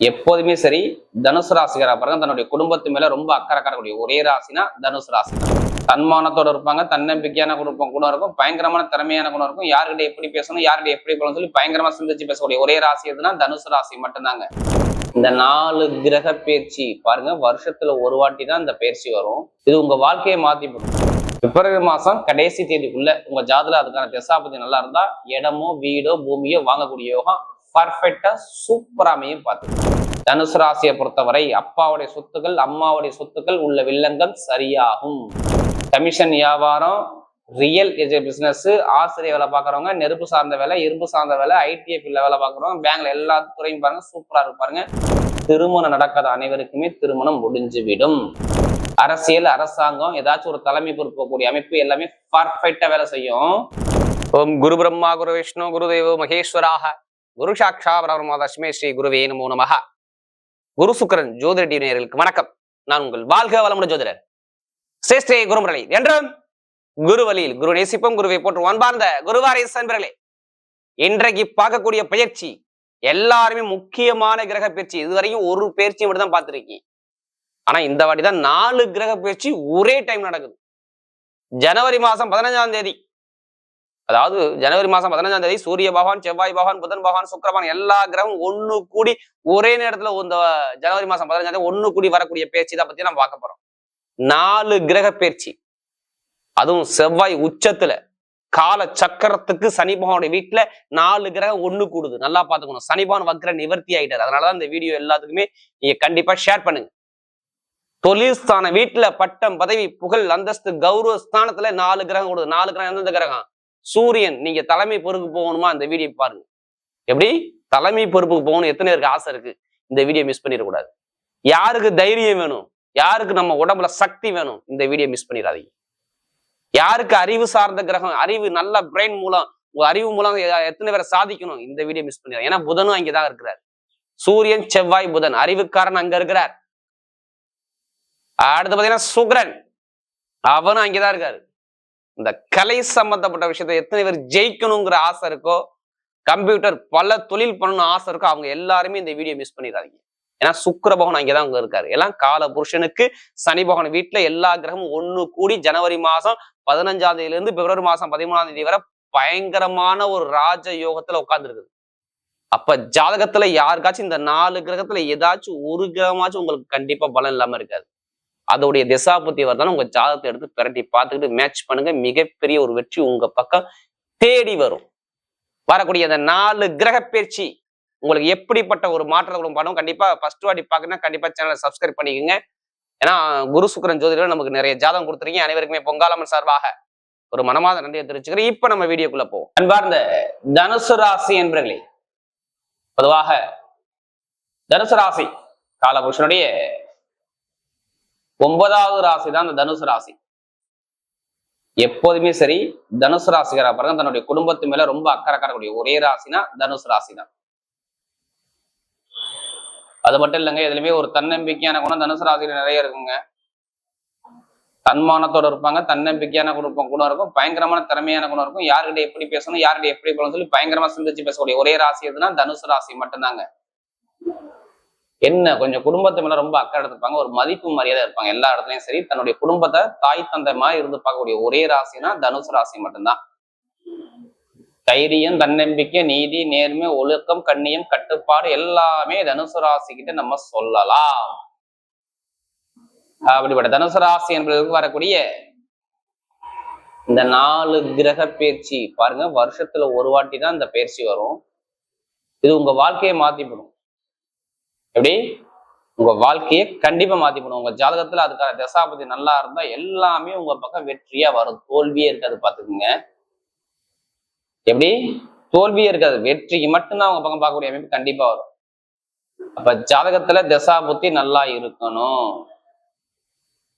எப்போதுமே சரி தனுசு ராசிக்கார பாருங்க தன்னுடைய குடும்பத்து மேல ரொம்ப அக்கறை காட்டக்கூடிய ஒரே ராசினா தனுசு ராசி. தன்மானத்தோட இருப்பாங்க தன்னம்பிக்கையான குடும்பம் குணம் இருக்கும் பயங்கரமான திறமையான குணம் இருக்கும். யார்கிட்ட எப்படி பேசணும் யார்கிட்ட எப்படி போகணும்னு சொல்லி பயங்கரமா சிந்திச்சு பேசக்கூடிய ஒரே ராசி எதுனா தனுசு ராசி மட்டும்தாங்க. இந்த நாலு கிரக பயிற்சி பாருங்க வருஷத்துல ஒரு வாட்டி தான் இந்த பயிற்சி வரும். இது உங்க வாழ்க்கையை மாத்தி போடும். பிப்ரவரி மாசம் கடைசி தேதிக்குள்ள உங்க ஜாதல அதுக்கான திசாபதி நல்லா இருந்தா இடமோ வீடோ பூமியோ வாங்கக்கூடிய யோகம் பர்ஃபெக்டா சூப்பராமையும் பார்த்து தனுசு ராசியை பொறுத்தவரை அப்பாவுடைய சொத்துக்கள் அம்மாவுடைய சொத்துக்கள் உள்ள வில்லங்கம் சரியாகும். கமிஷன் வியாபாரம் ரியல் பிசினஸ் ஆசிரியர் வேலை பார்க்குறவங்க நெருப்பு சார்ந்த வேலை இரும்பு சார்ந்த வேலை ஐடிஎஃப்ல வேலை பார்க்குறவங்க பேங்க்ல எல்லா துறையும் பாருங்க சூப்பரா இருப்பாருங்க. திருமணம் நடக்காத அனைவருக்குமே திருமணம் முடிஞ்சுவிடும். அரசியல் அரசாங்கம் ஏதாச்சும் ஒரு தலைமை பொறுக்கக்கூடிய அமைப்பு எல்லாமே பர்ஃபெக்டா வேலை செய்யும். ஓம் குரு பிரம்மா குரு விஷ்ணு குரு தேவோ மகேஸ்வராக. குரு சாக்ஷா பரபரமாதமே ஸ்ரீ குருவே நமோ நமஹ. குரு சுக்கரன் ஜோதிட நேர்களுக்கு வணக்கம். நான் உங்கள் வாழ்க வளமுடன் ஜோதிடர். சேஷ்டே குருமுரளி என்றும் குரு வழியில் குரு நேசிப்பம் குருவை போட்டு அன்பார்ந்த குருவாரை சன்பர்களே இன்றைக்கு பார்க்கக்கூடிய பயிற்சி எல்லாருமே முக்கியமான கிரக பயிற்சி. இதுவரைக்கும் ஒரு பயிற்சி மட்டும் தான் பார்த்துருக்கீங்க. ஆனா இந்த வாட்டி தான் நாலு கிரக பயிற்சி ஒரே டைம் நடக்குது. ஜனவரி மாசம் பதினஞ்சாம் தேதி அதாவது ஜனவரி மாசம் பதினஞ்சாம் தேதி சூரிய பகவான் செவ்வாய் பகவான் புதன் பகவான் சுக்கரபான் பகவான் எல்லா கிரகமும் ஒண்ணு கூடி ஒரே நேரத்துல இந்த ஜனவரி மாசம் பதினஞ்சாம் தேதி ஒண்ணு கூடி வரக்கூடிய பேச்சு தான் பத்தி நம்ம பார்க்க போறோம். நாலு கிரக பேச்சு அதுவும் செவ்வாய் உச்சத்துல கால சக்கரத்துக்கு சனி பகவானுடைய வீட்டுல நாலு கிரகம் ஒண்ணு கூடுது. நல்லா பாத்துக்கணும் சனி பகவான் வக்ர நிவர்த்தி ஆயிட்டாரு. அதனாலதான் இந்த வீடியோ எல்லாத்துக்குமே நீங்க கண்டிப்பா ஷேர் பண்ணுங்க. தொழில் ஸ்தான வீட்டுல பட்டம் பதவி புகழ் அந்தஸ்து கௌரவ ஸ்தானத்துல நாலு கிரகம் கூடுது. நாலு கிரகம் எந்தெந்த கிரகம்? சூரியன் நீங்க தலைமை பொறுப்பு போகணுமா? அந்த வீடியோ பாருங்க. எப்படி? தலைமை பொறுப்புக்கு போகணும் எத்தனை பேருக்கு ஆசை இருக்கு? இந்த வீடியோ மிஸ் பண்ணிடக்கூடாது. யாருக்கு தைரியம் வேணும்? யாருக்கு நம்ம உடம்புல சக்தி வேணும்? இந்த வீடியோ மிஸ் பண்ணிடாதீங்க. யாருக்கு அறிவு சார்ந்த கிரகம் அறிவு நல்ல பிரெயின் மூலம் உங்க அறிவு மூலம் எத்தனை பேரை சாதிக்கணும்? இந்த வீடியோ மிஸ் பண்ணிடாதீங்க. ஏன்னா புதனும் அங்கேதான் இருக்கிறார். சூரியன் செவ்வாய் புதன் அறிவுக்காரன் அங்க இருக்கிறார். அடுத்து பாத்தீங்கன்னா சுக்ரன். அவனும் அங்கேதான் இருக்காரு. இந்த கலை சம்பந்தப்பட்ட விஷயத்த எத்தனை பேர் ஜெயிக்கணுங்கிற ஆசை இருக்கோ கம்ப்யூட்டர் பல தொழில் பண்ணணும்னு ஆசை இருக்கோ அவங்க எல்லாருமே இந்த வீடியோ மிஸ் பண்ணிடாதீங்க. ஏன்னா சுக்கிர பகவான் அங்கேதான் அங்க இருக்காரு. எல்லாம் கால புருஷனுக்கு சனி பகவான் வீட்டுல எல்லா கிரகமும் ஒண்ணு கூடி ஜனவரி மாசம் பதினஞ்சாம் தேதியில இருந்து பிப்ரவரி மாசம் பதிமூணாம் தேதி வரை பயங்கரமான ஒரு ராஜ யோகத்துல உட்கார்ந்து இருக்குது அப்ப ஜாதகத்துல யாருக்காச்சும் இந்த நாலு கிரகத்துல ஏதாச்சும் ஒரு கிரகமாச்சும் உங்களுக்கு கண்டிப்பா பலம் இல்லாம இருக்காது. அதோடைய திசாபுத்தி வரதான உங்க ஜாதகத்தை எடுத்து பிரட்டி பார்த்துக்கிட்டு மேட்ச் பண்ணுங்க. மிகப்பெரிய ஒரு வெற்றி உங்க பக்கம் தேடி வரும். வரக்கூடிய அந்த நாலு கிரக பயிற்சி உங்களுக்கு எப்படிப்பட்ட ஒரு மாற்றத்தை கொடுக்கும் படம் கண்டிப்பா ஃபர்ஸ்ட் வாட்டி பாக்குன்னா கண்டிப்பா சேனலை சப்ஸ்கிரைப் பண்ணிக்கோங்க. ஏன்னா குரு சுக்கரன் ஜோதிடம் நமக்கு நிறைய ஜாதகம் கொடுத்துருக்கீங்க. அனைவருக்குமே பொங்காலம்மன் சார்பாக ஒரு மனமாத நன்றியை தெரிவிச்சுக்கிறேன். இப்ப நம்ம வீடியோக்குள்ள போவோம். அன்பார்ந்த தனுசு ராசி என்பர்களே பொதுவாக தனுசு ராசி காலபுருஷனுடைய ஒன்பதாவது ராசி தான் இந்த தனுசு ராசி. எப்போதுமே சரி தனுசு ராசிகரா பாருங்க தன்னுடைய குடும்பத்து மேல ரொம்ப அக்கறை காட்டக்கூடிய ஒரே ராசினா தனுசு ராசி தான் அது மட்டும் இல்லைங்க எதுலையுமே ஒரு தன்னம்பிக்கையான குணம் தனுசு ராசியில நிறைய இருக்குங்க. தன்மானத்தோட இருப்பாங்க தன்னம்பிக்கையான குணம் குணம் இருக்கும் பயங்கரமான திறமையான குணம் இருக்கும். யார்கிட்ட எப்படி பேசணும் யார்கிட்ட எப்படி போகணும்னு சொல்லி பயங்கரமா சிந்திச்சு பேசக்கூடிய ஒரே ராசி எதுனா தனுசு ராசி மட்டும்தாங்க. என்ன கொஞ்சம் குடும்பத்து மேல ரொம்ப அக்கறை எடுத்துப்பாங்க ஒரு மதிப்பு மரியாதை இருப்பாங்க எல்லா இடத்துலயும் சரி தன்னுடைய குடும்பத்தை தாய் தந்தை மாதிரி இருந்து பார்க்கக்கூடிய ஒரே ராசினா தனுசு ராசி மட்டும்தான். தைரியம் தன்னம்பிக்கை நீதி நேர்மை ஒழுக்கம் கண்ணியம் கட்டுப்பாடு எல்லாமே தனுசு ராசி கிட்ட நம்ம சொல்லலாம். அப்படிப்பட்ட தனுசு ராசி என்பதற்கு வரக்கூடிய இந்த நாலு கிரக பயிற்சி பாருங்க வருஷத்துல ஒரு வாட்டி தான் இந்த பயிற்சி வரும். இது உங்க வாழ்க்கையை மாத்திப்படும். எப்படி? உங்க வாழ்க்கையை கண்டிப்பா மாத்திப்படும் உங்க ஜாதகத்துல அதுக்கான தசாபதி நல்லா இருந்தா எல்லாமே உங்க பக்கம் வெற்றியா வரும். தோல்வியே இருக்காது பாத்துக்கோங்க. எப்படி? தோல்வியே இருக்காது. வெற்றிக்கு மட்டும்தான் உங்க பக்கம் பார்க்கக்கூடிய அமைப்பு கண்டிப்பா வரும். அப்ப ஜாதகத்துல தசா புத்தி நல்லா இருக்கணும்.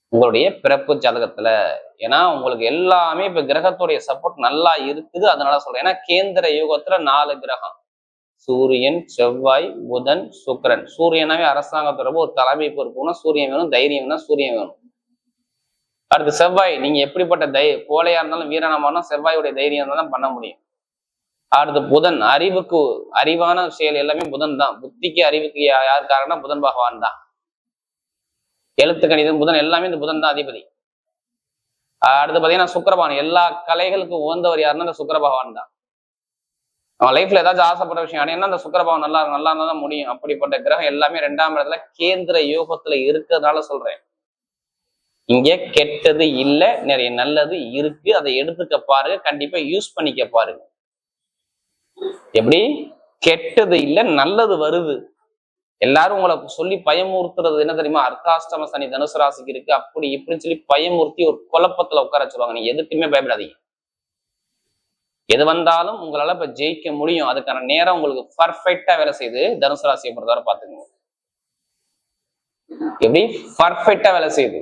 உங்களுடைய பிறப்பு ஜாதகத்துல. ஏன்னா உங்களுக்கு எல்லாமே இப்ப கிரகத்துடைய சப்போர்ட் நல்லா இருக்குது. அதனால சொல்றேன். ஏன்னா கேந்திர யுகத்துல நாலு கிரகம். சூரியன் செவ்வாய் புதன் சுக்கிரன். சூரியனாவே அரசாங்க தொடர்பு ஒரு தலைமை பொறுப்புனா சூரியன் வேணும் தைரியம் வேணும் சூரியன் வேணும். அடுத்து செவ்வாய் நீங்க எப்படிப்பட்ட தை கோலையா இருந்தாலும் வீரனமானாலும் செவ்வாயுடைய தைரியம் தான் பண்ண முடியும். அடுத்து புதன் அறிவுக்கு அறிவான செயல் எல்லாமே புதன் தான். புத்திக்கு அறிவுக்கு யார் காரணம் புதன் பகவான் தான். எழுத்து கணிதம் புதன் எல்லாமே இந்த புதன் தான் அதிபதி. அடுத்து பாத்தீங்கன்னா சுக்கிரபகவான் எல்லா கலைகளுக்கும் உகந்தவர் யாருன்னா இந்த சுக்கர பகவான் தான். அவன் லைஃப்ல ஏதாச்சும் ஆசைப்பட்ட விஷயம் என்ன அந்த சுக்கரபாவம் நல்லா இருக்கும் நல்லா இருந்தா தான் முடியும். அப்படிப்பட்ட கிரகம் எல்லாமே ரெண்டாம் இடத்துல கேந்திர யோகத்துல இருக்கிறதுனால சொல்றேன். இங்க கெட்டது இல்ல நிறைய நல்லது இருக்கு. அதை எடுத்துக்க பாருங்க கண்டிப்பா யூஸ் பண்ணிக்க பாருங்க. எப்படி? கெட்டது இல்ல நல்லது வருது. எல்லாரும் உங்களை சொல்லி பயமுறுத்துறது என்ன தெரியுமா? அர்த்தாஷ்டம சனி தனுசு ராசிக்கு இருக்கு. அப்படி இப்படின்னு சொல்லி பயமுறுத்தி ஒரு குழப்பத்துல உட்கார வச்சிருவாங்க நீ எதுக்குமே பயப்படாதீங்க. எது வந்தாலும் உங்களால இப்ப ஜெயிக்க முடியும். அதுக்கான நேரம் உங்களுக்கு பர்ஃபெக்டா வேலை செய்யுது தனுசு ராசியை பொறுத்தவரை பாத்துக்கோங்க எப்படி? பர்ஃபெக்டா வேலை செய்யுது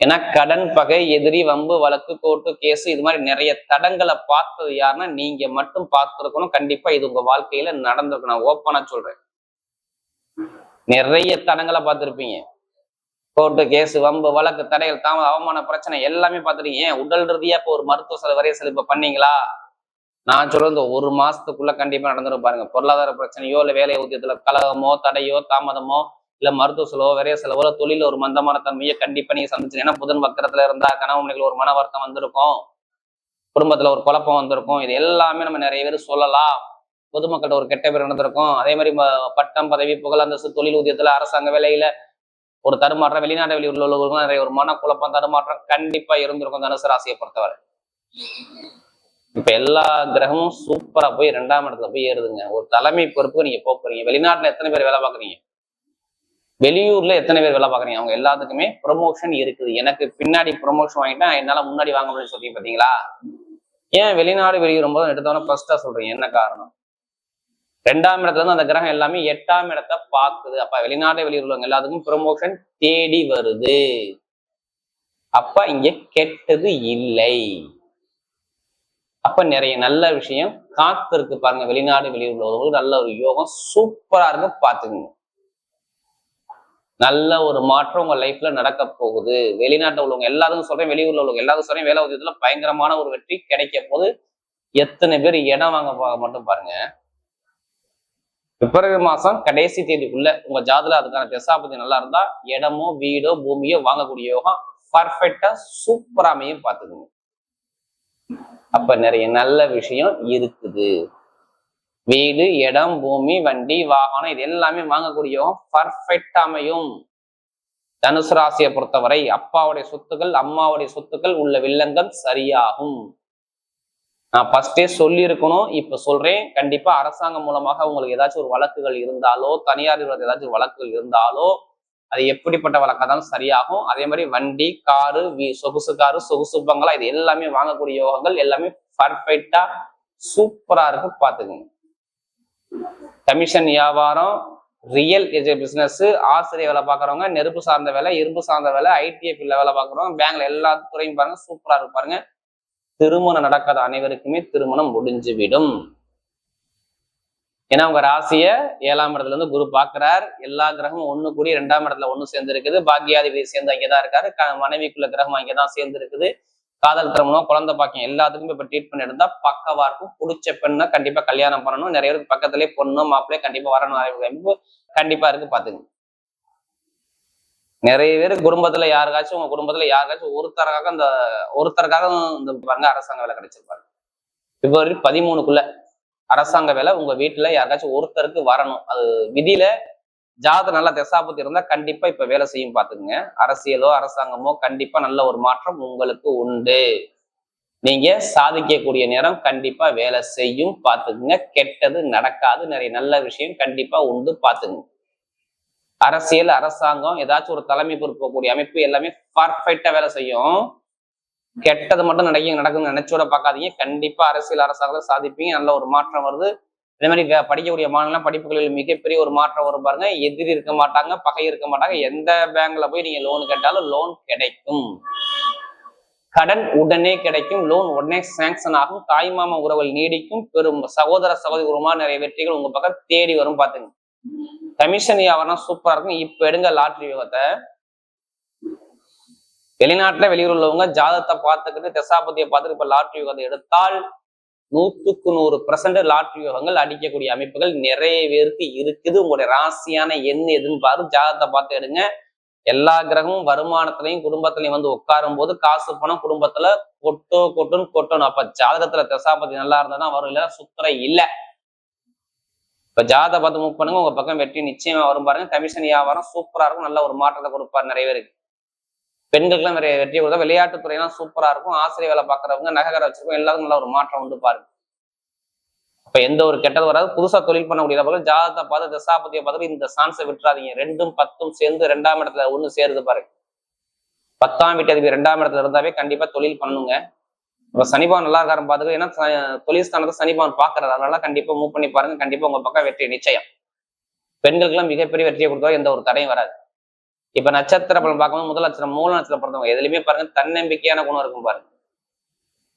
ஏன்னா கடன் பகை எதிரி வம்பு வழக்கு கோர்ட்டு கேஸ் இது மாதிரி நிறைய தடங்களை பார்த்தது யாருன்னா நீங்க மட்டும் பார்த்துருக்கணும். கண்டிப்பா இது உங்க வாழ்க்கையில நடந்திருக்கும். நான் ஓப்பனா சொல்றேன். நிறைய தடங்களை பார்த்துருப்பீங்க. கோர்ட்டு கேஸ் வம்பு வழக்கு தடைகள் தாமத அவமான பிரச்சனை எல்லாமே பார்த்துருக்கீங்க உடல் ரீதியா இப்போ ஒரு மருத்துவ செலவு வரைய செலவு இப்ப பண்ணீங்களா? நான் சொல்றது இந்த ஒரு மாசத்துக்குள்ள கண்டிப்பா நடந்துடும் பாருங்க. பொருளாதார பிரச்சனையோ இல்ல வேலை ஊதியத்துல கலகமோ தடையோ தாமதமோ இல்ல மருத்துவ செலவோ விரைய செலவோ இல்ல தொழில ஒரு மந்தமான தன்மையை கண்டிப்பா நீங்க சந்திச்சு ஏன்னா புதன் வக்கரத்துல இருந்தா கணவன் ஒரு மன வருத்தம் வந்திருக்கும். குடும்பத்துல ஒரு குழப்பம் வந்திருக்கும். இது எல்லாமே நம்ம நிறைய பேர் சொல்லலாம். பொதுமக்கள்கிட்ட ஒரு கெட்ட பேர் நடந்திருக்கும். அதே மாதிரி பட்டம் பதவி புகழ் அந்தஸ்து தொழில் ஊதியத்துல அரசாங்க வேலையில ஒரு தடுமாற்றம் வெளிநாட்டு வெளியூர்ல உள்ளவர்களுக்கும் நிறைய ஒரு மனக்குழப்பம் தடுமாற்றம் கண்டிப்பா இருந்திருக்கும் தனுசு ராசியை பொறுத்தவரை. இப்ப எல்லா கிரகமும் சூப்பரா போய் ரெண்டாம் இடத்துல போய் ஏறுதுங்க. ஒரு தலைமை பொறுப்புக்கு நீங்க போக போறீங்க. வெளிநாட்டுல எத்தனை பேர் வேலை பாக்குறீங்க வெளியூர்ல எத்தனை பேர் வேலை பாக்குறீங்க அவங்க எல்லாத்துக்குமே ப்ரொமோஷன் இருக்குது. எனக்கு பின்னாடி ப்ரொமோஷன் வாங்கிட்டா என்னால முன்னாடி வாங்க முடியும்னு சொல்லி பாத்தீங்களா? ஏன் வெளிநாடு வெளியூரும் போது எடுத்தவொடனே ஃபர்ஸ்டா சொல்றீங்க. என்ன காரணம்? ரெண்டாம் இடத்துல இருந்து அந்த கிரகம் எல்லாமே எட்டாம் இடத்தை பார்க்குது. அப்ப வெளிநாடு வெளியூர் உள்ளவங்க எல்லாத்துக்கும் ப்ரொமோஷன் தேடி வருது. அப்ப இங்க கெட்டது இல்லை. அப்ப நிறைய நல்ல விஷயம் காத்து இருக்கு பாருங்க. வெளிநாடு வெளியூர்ல உள்ளவங்களுக்கு நல்ல ஒரு யோகம் சூப்பரா இருக்கு பாத்துக்கோங்க நல்ல ஒரு மாற்றம் உங்க லைஃப்ல நடக்க போகுது. வெளிநாட்டில் உள்ளவங்க எல்லாரும் சொல்றேன். வெளியூர்ல உள்ளவங்க எல்லாரும் சொல்றேன். வேலை உதயத்துல பயங்கரமான ஒரு வெற்றி கிடைக்க போது எத்தனை பேர் இடம் வாங்க போக மட்டும் பாருங்க. பிப்ரவரி மாசம் கடைசி தேதிக்குள்ள உங்க ஜாதல அதுக்கான திசாபதி நல்லா இருந்தா இடமோ வீடோ பூமியோ வாங்கக்கூடிய யோகம் பர்ஃபெக்டா சூப்பராமையும் பார்த்துக்கோங்க. அப்ப நிறைய நல்ல விஷயம் இருக்குது. வீடு இடம் பூமி வண்டி வாகனம் இது எல்லாமே வாங்கக்கூடிய பர்ஃபெக்ட் அமையும். தனுசு ராசியை பொறுத்தவரை அப்பாவுடைய சொத்துக்கள் அம்மாவுடைய சொத்துக்கள் உள்ள வில்லங்கம் சரியாகும். நான் ஃபர்ஸ்டே சொல்லியிருக்கணும் இப்ப சொல்றேன். கண்டிப்பா அரசாங்கம் மூலமாக உங்களுக்கு ஏதாச்சும் ஒரு வழக்குகள் இருந்தாலோ தனியார் ஏதாச்சும் ஒரு வழக்குகள் இருந்தாலோ அது எப்படிப்பட்ட வழக்காதாலும் இருந்தாலும் சரியாகும். அதே மாதிரி வண்டி காரு சொகுசு காரு சொகுசு பங்களா இது எல்லாமே வாங்கக்கூடிய யோகங்கள் எல்லாமே பர்ஃபெக்டா சூப்பரா இருக்கு பாத்துக்கோங்க கமிஷன் வியாபாரம் ரியல் பிசினஸ் ஆசிரியர் வேலை பார்க்குறவங்க நெருப்பு சார்ந்த வேலை இரும்பு சார்ந்த வேலை ஐடிஎஃப்ல வேலை பார்க்குறவங்க பேங்க்ல எல்லா துறையும் பாருங்க சூப்பரா இருப்பாருங்க. திருமணம் நடக்காத அனைவருக்குமே திருமணம் முடிஞ்சு விடும் ஏன்னா உங்க ராசிய ஏழாம் இடத்துல இருந்து குரு பாக்குறார் எல்லா கிரகமும் ஒண்ணு கூடி ரெண்டாம் இடத்துல ஒண்ணு சேர்ந்து இருக்குது பாக்கியாதிபதி சேர்ந்து அங்கேதான் இருக்காரு. க- மனைவிக்குள்ள கிரகம் அங்கேதான் சேர்ந்து இருக்குது காதல் திருமணம் குழந்தை பாக்கியம் எல்லாத்துக்குமே இப்ப ட்ரீட்மெண்ட் எடுத்தா பக்கவா இருக்கும் பிடிச்ச பெண்ணை கண்டிப்பா கல்யாணம் பண்ணணும். நிறைய பேருக்கு பக்கத்துலயே பொண்ணு மாப்பிள்ளையே கண்டிப்பா வரணும். வாய்ப்பு கண்டிப்பா இருக்கு பாத்துங்க நிறைய பேர் குடும்பத்துல யாருக்காச்சும் உங்க குடும்பத்துல யாருக்காச்சும் ஒருத்தருக்காக இந்த ஒருத்தருக்காக இந்த பாருங்க அரசாங்க வேலை கிடைச்சிருப்பாரு பிப்ரவரி பதிமூணுக்குள்ள அரசாங்க வேலை உங்க வீட்டுல யாருக்காச்சும் ஒருத்தருக்கு வரணும். அது விதியில ஜாத நல்லா திசாபத்தி இருந்தா கண்டிப்பா இப்ப வேலை செய்யும் பாத்துக்கங்க. அரசியலோ அரசாங்கமோ கண்டிப்பா நல்ல ஒரு மாற்றம் உங்களுக்கு உண்டு. நீங்க சாதிக்கக்கூடிய நேரம் கண்டிப்பா வேலை செய்யும் பாத்துக்குங்க. கெட்டது நடக்காது. நிறைய நல்ல விஷயம் கண்டிப்பா உண்டு பாத்துக்குங்க. அரசியல் அரசாங்கம் ஏதாச்சும் ஒரு தலைமை பொறுப்பக்கூடிய அமைப்பு எல்லாமே பர்ஃபெக்டா வேலை செய்யும். கெட்டது மட்டும் நடக்க நடக்குதுன்னு நினைச்சோட பார்க்காதீங்க. கண்டிப்பா அரசியல் அரசாங்கத்தை சாதிப்பீங்க. நல்ல ஒரு மாற்றம் வருது. இதே மாதிரி படிக்கக்கூடிய மாநிலம் படிப்புகளில் மிகப்பெரிய ஒரு மாற்றம் வரும் பாருங்க. எதிரி இருக்க மாட்டாங்க பகை இருக்க மாட்டாங்க. எந்த பேங்க்ல போய் நீங்க லோன் கேட்டாலும் லோன் கிடைக்கும். கடன் உடனே கிடைக்கும். லோன் உடனே சாங்ஷன் ஆகும். தாய்மாமா உறவுகள் நீடிக்கும். பெரும் சகோதர சகோதரி உருமா நிறைய வெற்றிகள் உங்க பக்கம் தேடி வரும் பாத்துங்க கமிஷன் வியாபாரம் சூப்பரா இருக்கும். இப்ப எடுங்க லாட்ரி விவத்தை வெளிநாட்டுல வெளியூர் உள்ளவங்க ஜாதகத்தை பார்த்துக்கிட்டு தசாபதியை பார்த்துட்டு இப்ப லாட்ரி யோகத்தை எடுத்தால் நூத்துக்கு நூறு பர்சன்ட் லாட்ரி யோகங்கள் அடிக்கக்கூடிய அமைப்புகள் நிறைய பேருக்கு இருக்குது. உங்களுடைய ராசியான எண் எதுன்னு பாரு ஜாதகத்தை பார்த்து எடுங்க. எல்லா கிரகமும் வருமானத்திலையும் குடும்பத்திலையும் வந்து உட்காரும் போது காசு பணம் குடும்பத்துல கொட்டோ கொட்டுன்னு கொட்டணும். அப்ப ஜாதகத்துல தசாபதி நல்லா இருந்தா தான் வரும் இல்ல சுத்தரை இல்ல. இப்ப ஜாதகத்தை பார்த்து மூவ் பண்ணுங்க. உங்க பக்கம் வெற்றி நிச்சயமா வரும் பாருங்க. கமிஷன் வியாபாரம் சூப்பரா இருக்கும். நல்ல ஒரு மாற்றத்தை கொடுப்பார் நிறைய பேருக்கு. பெண்களுக்குலாம் நிறைய வெற்றி கொடுத்தா விளையாட்டுத் துறையெல்லாம் சூப்பரா இருக்கும். ஆசிரியர் வேலை பார்க்கறவங்க நகர வச்சிருக்கோம் எல்லாருக்கும் நல்ல ஒரு மாற்றம் உண்டு பாருங்க. அப்ப எந்த ஒரு கெட்டது வராது. புதுசா தொழில் பண்ணக்கூடிய நபர்கள் ஜாதகத்தை பார்த்து தசாபதியை பார்த்து இந்த சான்ஸை விட்டுறாதீங்க. ரெண்டும் பத்தும் சேர்ந்து ரெண்டாம் இடத்துல ஒண்ணு சேருது பாருங்க. பத்தாம் வீட்டு அதிபர் ரெண்டாம் இடத்துல இருந்தாவே கண்டிப்பா தொழில் பண்ணுங்க இப்ப சனிபான் நல்லா இருக்காரு பாத்துக்க ஏன்னா தொழில் ஸ்தானத்தை சனிபான் பாக்குறாரு அதனால கண்டிப்பா மூவ் பண்ணி பாருங்க. கண்டிப்பா உங்க பக்கம் வெற்றி நிச்சயம். பெண்களுக்கெல்லாம் மிகப்பெரிய வெற்றியை கொடுத்தா எந்த ஒரு தடையும் வராது. இப்ப நட்சத்திர பலன் பார்க்கும்போது முதல் நட்சத்திரம் மூல நட்சத்திரம் பிறந்தவங்க எதுலையுமே பாருங்க தன்னம்பிக்கையான குணம் இருக்கும் பாருங்க.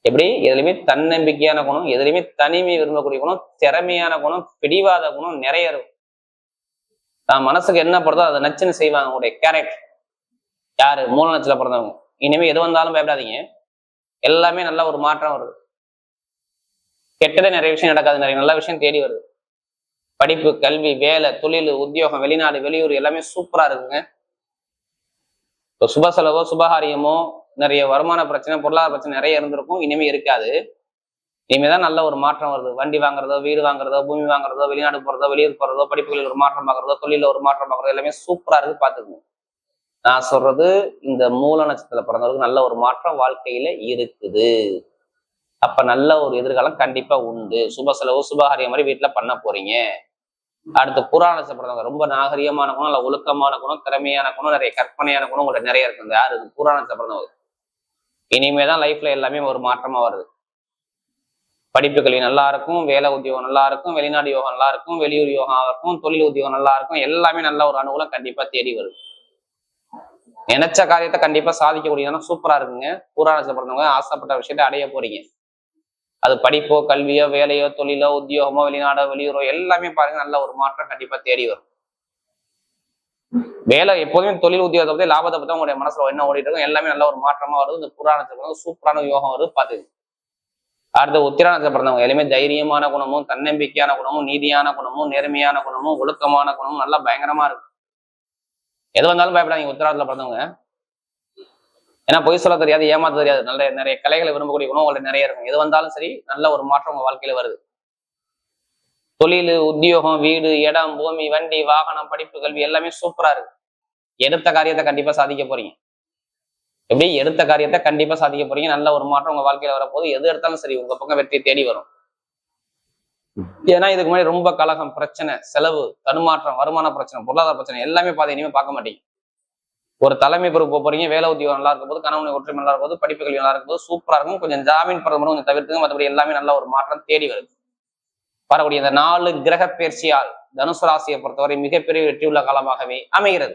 எப்படி? எதுலையுமே தன்னம்பிக்கையான குணம் எதுலையுமே தனிமை விரும்பக்கூடிய குணம் திறமையான குணம் பிடிவாத குணம் நிறைய இருக்கும். நான் மனசுக்கு என்ன படுதோ அதை நச்சுன்னு செய்வாங்க உங்களுடைய கேரக்டர் யாரு? மூல நட்சத்திரம் பிறந்தவங்க இனிமே எது வந்தாலும் பயப்படாதீங்க. எல்லாமே நல்ல ஒரு மாற்றம் வருது. கெட்டதே நிறைய விஷயம் நடக்காது. நிறைய நல்ல விஷயம் தேடி வருது. படிப்பு கல்வி வேலை தொழில் உத்தியோகம் வெளிநாடு வெளியூர் எல்லாமே சூப்பரா இருக்குங்க. இப்போ சுப செலவோ சுபகாரியமோ நிறைய வருமான பிரச்சனை பொருளாதார பிரச்சனை நிறைய இருந்திருக்கும். இனிமே இருக்காது. இனிமே தான் நல்ல ஒரு மாற்றம் வருது. வண்டி வாங்குறதோ வீடு வாங்குறதோ பூமி வாங்குறதோ வெளிநாடு போறதோ வெளியூர் போறதோ படிப்புகளில் ஒரு மாற்றம் ஆகுறதோ தொழிலில் ஒரு மாற்றம் ஆகுறதோ எல்லாமே சூப்பராக இருக்கு பார்த்துக்கணும் நான் சொல்றது இந்த மூல நட்சத்திரத்தில் பிறந்தவருக்கு நல்ல ஒரு மாற்றம் வாழ்க்கையில இருக்குது. அப்ப நல்ல ஒரு எதிர்காலம் கண்டிப்பா உண்டு. சுப செலவு சுபகாரியம் மாதிரி வீட்டுல பண்ண போறீங்க. அடுத்து புராண நட்சத்திரம் ரொம்ப நாகரிகமான குணம் இல்லை ஒழுக்கமான குணம் திறமையான குணம் நிறைய கற்பனையான குணம் உங்கள்ட்ட நிறைய இருக்கு. இந்த யாரு? இது புராண நட்சத்திரம் இனிமேதான் லைஃப்ல எல்லாமே ஒரு மாற்றமா வருது. படிப்பு கல்வி நல்லா இருக்கும் வேலை உத்தியோகம் நல்லா இருக்கும் வெளிநாடு யோகம் நல்லா இருக்கும் வெளியூர் யோகம் இருக்கும் தொழில் உத்தியோகம் நல்லா இருக்கும். எல்லாமே நல்ல ஒரு அனுகூலம் கண்டிப்பா தேடி வருது. நினைச்ச காரியத்தை கண்டிப்பா சாதிக்கக்கூடியதான சூப்பரா இருக்குங்க. புராணத்தை பிறந்தவங்க ஆசைப்பட்ட விஷயத்தை அடைய போறீங்க. அது படிப்போ கல்வியோ வேலையோ தொழிலோ உத்தியோகமோ வெளிநாடோ வெளியூரோ எல்லாமே பாருங்க நல்ல ஒரு மாற்றம் கண்டிப்பா தேடி வரும். வேலை எப்போதுமே தொழில் உத்தியோகத்தை பத்தி லாபத்தை பத்தி உங்களுடைய மனசுல என்ன ஓடிட்டு இருக்கும் எல்லாமே நல்ல ஒரு மாற்றமா வருது. இந்த புராணத்துக்கு சூப்பரான யோகம் வருது பாத்து அடுத்த உத்திராணத்தை பிறந்தவங்க எல்லாமே தைரியமான குணமும் தன்னம்பிக்கையான குணமும் நீதியான குணமும் நேர்மையான குணமும் ஒழுக்கமான குணமும் நல்லா பயங்கரமா இருக்கும் எது வந்தாலும் பயப்படாதீங்க உத்திராணத்துல பிறந்தவங்க. ஏன்னா பொய் சொல்ல தெரியாது ஏமாத்த தெரியாது. நல்ல நிறைய கலைகளை விரும்பக்கூடிய குணம் உங்கள்ட்ட நிறைய இருக்கும். எது வந்தாலும் சரி நல்ல ஒரு மாற்றம் உங்க வாழ்க்கையில வருது. தொழில் உத்தியோகம் வீடு இடம் பூமி வண்டி வாகனம் படிப்பு கல்வி எல்லாமே சூப்பரா இருக்கு. எடுத்த காரியத்தை கண்டிப்பா சாதிக்க போறீங்க. எப்படி? எடுத்த காரியத்தை கண்டிப்பா சாதிக்க போறீங்க. நல்ல ஒரு மாற்றம் உங்க வாழ்க்கையில வரப்போது எது எடுத்தாலும் சரி உங்க பக்கம் வெற்றி தேடி வரும். ஏன்னா இதுக்கு முன்னாடி ரொம்ப கலகம் பிரச்சனை செலவு தடுமாற்றம் வருமான பிரச்சனை பொருளாதார பிரச்சனை எல்லாமே பாத்தீங்கன்னா இனிமே பார்க்க மாட்டீங்க. ஒரு தலைமை பொறுப்பு போறீங்க வேலை உத்தியோகம் நல்லா இருக்கும் போது கணவனை ஒற்றுமை நல்லா இருக்கும் போது படிப்பு கல்வி நல்லா இருக்கும் போது சூப்பரா இருக்கும். கொஞ்சம் ஜாமீன் பிரதமரும் கொஞ்சம் தவிர்த்துங்க மற்றபடி எல்லாமே நல்ல ஒரு மாற்றம் தேடி வருது. வரக்கூடிய இந்த நாலு கிரக பயிற்சியால் தனுசு ராசியை பொறுத்தவரை மிகப்பெரிய வெற்றியுள்ள காலமாகவே அமைகிறது.